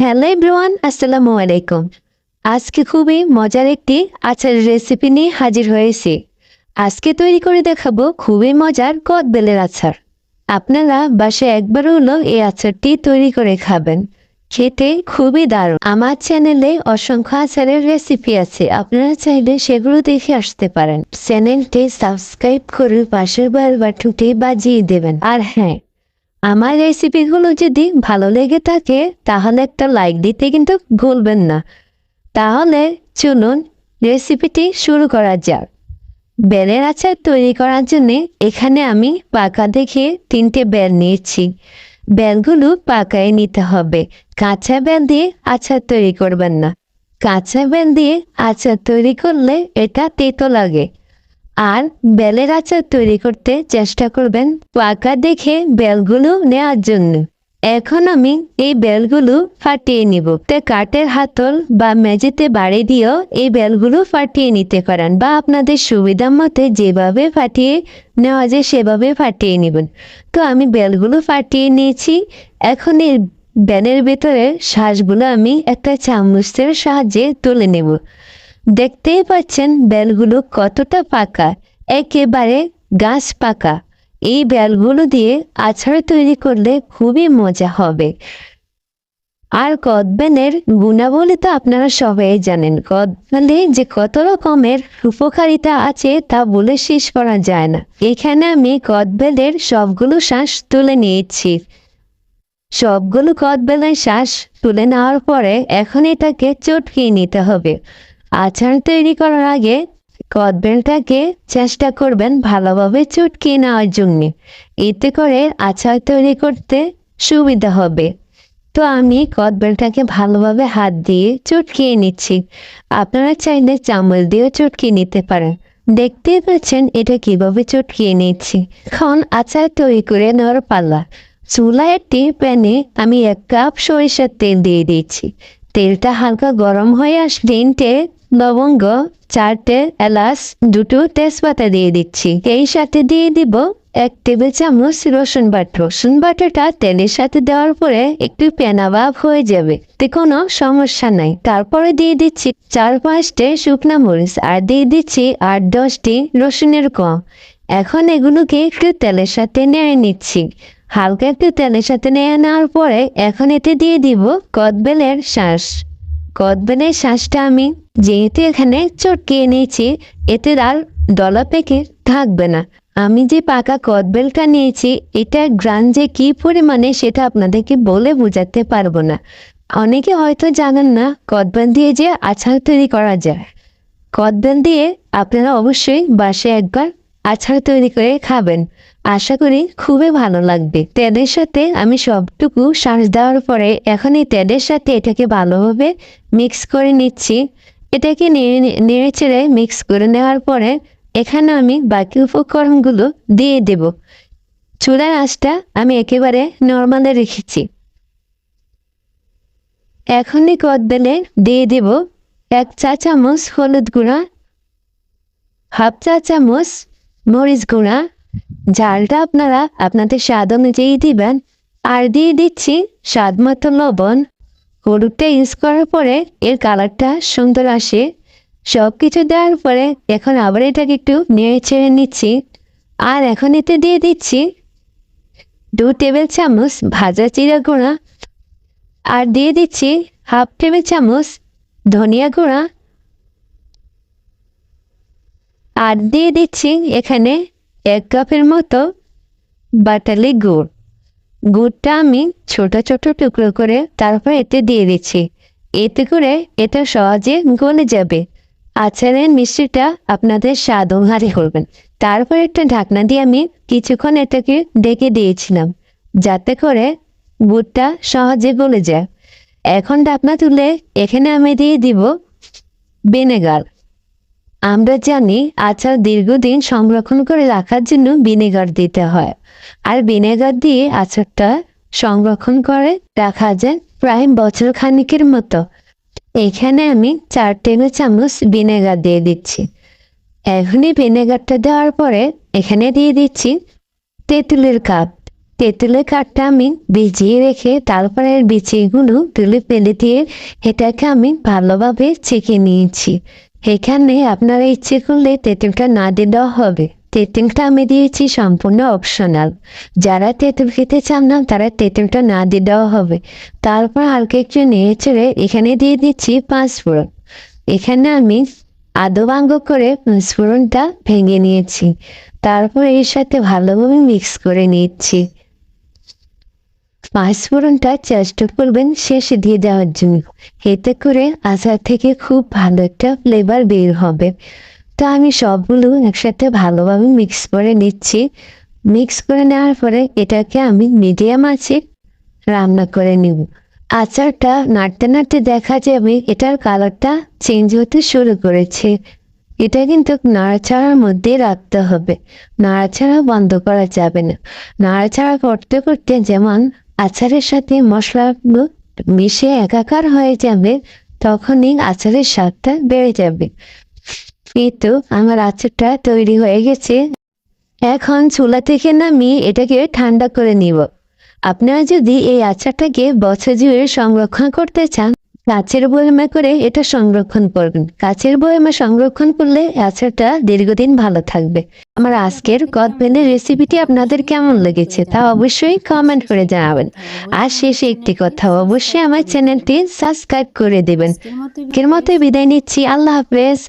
Hello everyone আসসালামু আলাইকুম আজকে খুবই মজার একটি আচারের রেসিপি নিয়ে হাজির হয়েছি। আজকে তৈরি করে দেখাবো খুবই মজার কদবেলের আচার। আপনারা বাসায় একবার হলো এই আচারটি তৈরি করে খাবেন। খেতে খুবই দারুণ। আমার চ্যানেলে অসংখ্য আচারের রেসিপি আছে। আপনারা চাইলে সেগুলো দেখে আসতে পারেন। চ্যানেলটি সাবস্ক্রাইব করে পাশের বার বাটনটি বাজিয়ে দেবেন। আর হ্যাঁ আমার রেসিপিগুলো যদি ভালো লেগে থাকে, তাহলে একটা লাইক দিতে কিন্তু ভুলবেন না। তাহলে চলুন রেসিপিটি শুরু করা যাক। বেলের আচার তৈরি করার জন্যে এখানে আমি পাকা দেখে তিনটে বেল নিয়েছি। বেলগুলো পাকায় নিতে হবে। কাঁচা বেল দিয়ে আচার তৈরি করবেন না। কাঁচা বেল দিয়ে আচার তৈরি করলে এটা তেতো লাগে। আর বেলের আচার তৈরি করতে চেষ্টা করবেন পাকা দেখে বেলগুলো নেওয়ার জন্য। এখন আমি এই বেলগুলো ফাটিয়ে নিব। তে কাঠের হাতল বা মেঝেতে বাড়ি দিয়েও এই বেলগুলো ফাটিয়ে নিতে পারেন বা আপনাদের সুবিধা মতে যেভাবে ফাটিয়ে নেওয়া যায় সেভাবে ফাটিয়ে নেবেন। তো আমি বেলগুলো ফাটিয়ে নিয়েছি। এখন এই বেলের ভেতরে শ্বাসগুলো আমি একটা চামচের সাহায্যে তুলে নেব। দেখতেই পাচ্ছেন বেলগুলো কতটা পাকা, একেবারে গাছ পাকা। এই বেলগুলো দিয়ে আচার তৈরি করলে খুবই মজা হবে। আর কদবেলের গুণাবলী তো আপনারা সবাই জানেন, কদবেলে যে কত রকমের উপকারিতা আছে তা বলে শেষ করা যায় না। এখানে আমি কদবেলের সবগুলো শ্বাস তুলে নিয়েছি। সবগুলো কদবেলের শ্বাস তুলে নেওয়ার পরে এখন এটাকে চটকিয়ে নিতে হবে। আচার তৈরি করার আগে কদবেলটাকে চেষ্টা করবেন ভালোভাবে চটকিয়ে নেওয়ার জন্য। এতে করে আচার তৈরি করতে সুবিধা হবে। তো আমি কদবেলটাকে ভালোভাবে হাত দিয়ে চটকিয়ে নিচ্ছি। আপনারা চাইলে চামচ দিয়েও চটকিয়ে নিতে পারেন। দেখতেই পাচ্ছেন এটা কীভাবে চটকিয়ে নিচ্ছি। এখন আচার তৈরি করে নেওয়ার পাল্লা চুলায় একটি প্যানে আমি এক কাপ সরিষার তেল দিয়ে দিয়েছি। তেলটা হালকা গরম হয়ে আস তিনটে লবঙ্গ চারটে এলাচ, দুটো তেজপাতা দিয়ে দিচ্ছি। এই সাথে দিয়ে দিব এক টেবিল চামচ রসুন বাটা। রসুন বাটাটা তেলের সাথে দেওয়ার পরে একটু পেনা ভাব হয়ে যাবে। তে কোনো সমস্যা নাই। তারপরে দিয়ে দিচ্ছি চার পাঁচটে শুকনা মরিচ আর দিয়ে দিচ্ছি আট দশটি রসুনের কম এখন এগুলোকে একটু তেলের সাথে নেড়ে নিচ্ছি। হালকা একটু তেলের সাথে নেড়ে নেওয়ার পরে এখন এতে দিয়ে দিব কদবেলের শ্বাস কদবেলের শ্বাসটা আমি যেহেতু এখানে চটকিয়ে নিয়েছি এতে আর ডলা পেকে থাকবে না। আমি যে পাকা কদবেলটা নিয়েছি এটা গ্রান যে কী পরিমাণে সেটা আপনাদেরকে বলে বোঝাতে পারব না। অনেকে হয়তো জানেন না কদবেল দিয়ে যে আচার তৈরি করা যায়। কদবেল দিয়ে আপনারা অবশ্যই বাসে একবার আচার তৈরি করে খাবেন। আশা করি খুবই ভালো লাগবে। তেলের সাথে আমি সবটুকু শ্বাস দেওয়ার পরে এখন এই তেলের সাথে এটাকে ভালোভাবে মিক্স করে নিচ্ছি। এটাকে নেড়ে চেড়ে মিক্স করে নেওয়ার পরে এখানে আমি বাকি উপকরণগুলো দিয়ে দেব। চুলার আঁচটা আমি একেবারে নর্মালে রেখেছি। এখনই কদবেলে দিয়ে দেব এক চা চামচ হলুদ গুঁড়া, হাফ চা চামচ মরিচ গুঁড়া ঝালটা আপনারা আপনাদের স্বাদ অনুযায়ী দিবেন। আর দিয়ে দিচ্ছি স্বাদ মতো লবণ। হলুদটা ইউজ করার পরে এর কালারটা সুন্দর আসে। সব কিছু দেওয়ার পরে এখন আবার এটাকে একটু নেড়ে ছেড়ে নিচ্ছি। আর এখন এতে দিয়ে দিচ্ছি দু টেবিল চামচ ভাজা চিরা গুঁড়া। আর দিয়ে দিচ্ছি হাফ টেবিল চামচ ধনিয়া গুঁড়া। আর দিয়ে দিচ্ছি এখানে এক কাপের মতো বাটালি গুড়। গুড়টা আমি ছোট ছোট টুকরো করে তারপর এতে দিয়ে দিচ্ছি। এতে করে এটা সহজে গলে যাবে। আচারের মিষ্টিটা আপনাদের স্বাদ অনুসারে করবেন। তারপর একটা ঢাকনা দিয়ে আমি কিছুক্ষণ এটাকে ডেকে দিয়েছিলাম, যাতে করে গুড়টা সহজে গলে যায়। এখন ঢাকনা তুলে এখানে আমি দিয়ে দিব ভিনেগার। আমরা জানি আচার দীর্ঘদিন সংরক্ষণ করে রাখার জন্য ভিনেগার দিতে হয়। আর ভিনেগার দিয়ে আচারটা সংরক্ষণ করে রাখা যায় প্রায় বছর খানিকের মতো। এখানে আমি চার টেবিল চামচ ভিনেগার দিয়ে দিচ্ছি। এখনই ভিনেগারটা দেওয়ার পরে এখানে দিয়ে দিচ্ছি তেঁতুলের কাপ। তেঁতুলের কাঠটা আমি ভিজিয়ে রেখে তারপরে বিচিগুলো তুলে ফেলে দিয়ে এটাকে আমি ভালোভাবে চেকে নিয়েছি। এখানে আপনারা ইচ্ছে করলে তেঁতুলটা না দিলেও হবে। তেঁতুলটা আমি দিয়েছি সম্পূর্ণ অপশনাল যারা তেঁতুল খেতে চান না, তারা তেঁতুলটা না দিয়ে দিলেও হবে। তারপর হালকা একটু নেড়ে চেড়ে এখানে দিয়ে দিচ্ছি পাঁচ ফোড়ন। এখানে আমি আদো ভাঙ্গ করে পাঁচফোড়নটা ভেঙে নিয়েছি। তারপর এর সাথে ভালোভাবে মিক্স করে নিচ্ছি। পাঁচফোড়নটা চেষ্টা করবেন শেষে দিয়ে দেওয়ার জন্য। এতে করে আচার থেকে খুব ভালো একটা ফ্লেভার বের হবে। তো আমি সবগুলো একসাথে ভালোভাবে মিক্স করে নিচ্ছি। মিক্স করে নেওয়ার পরে এটাকে আমি মিডিয়াম আছে রান্না করে নিব। আচারটা নাড়তে নাড়তে দেখা যাবে এটার কালারটা চেঞ্জ হতে শুরু করেছে। এটা কিন্তু নাড়াচাড়ার মধ্যে রাখতে হবে। নাড়াচাড়া বন্ধ করা যাবে না। নাড়াচাড়া করতে করতে যেমন আচারের সাথে মশলাগুলো মিশে একাকার হয়ে যাবে, তখনই আচারের স্বাদটা বেড়ে যাবে। কিন্তু আমার আচারটা তৈরি হয়ে গেছে। এখন চুলা থেকে নামিয়ে এটাকে ঠান্ডা করে নিব। আপনারা যদি এই আচারটাকে বছর জুড়ে সংরক্ষণ করতে চান কাচের বয়মে করে এটা সংরক্ষণ করবেন। কাচের বয়মে সংরক্ষণ করলে আচারটা দীর্ঘদিন ভালো থাকবে। আমার আজকের গদবেনের রেসিপিটি আপনাদের কেমন লেগেছে তা অবশ্যই কমেন্ট করে জানাবেন। আর শেষে একটি কথা, অবশ্যই আমার চ্যানেলটি সাবস্ক্রাইব করে দেবেন। এর মতো বিদায় নিচ্ছি। আল্লাহ হাফেজ।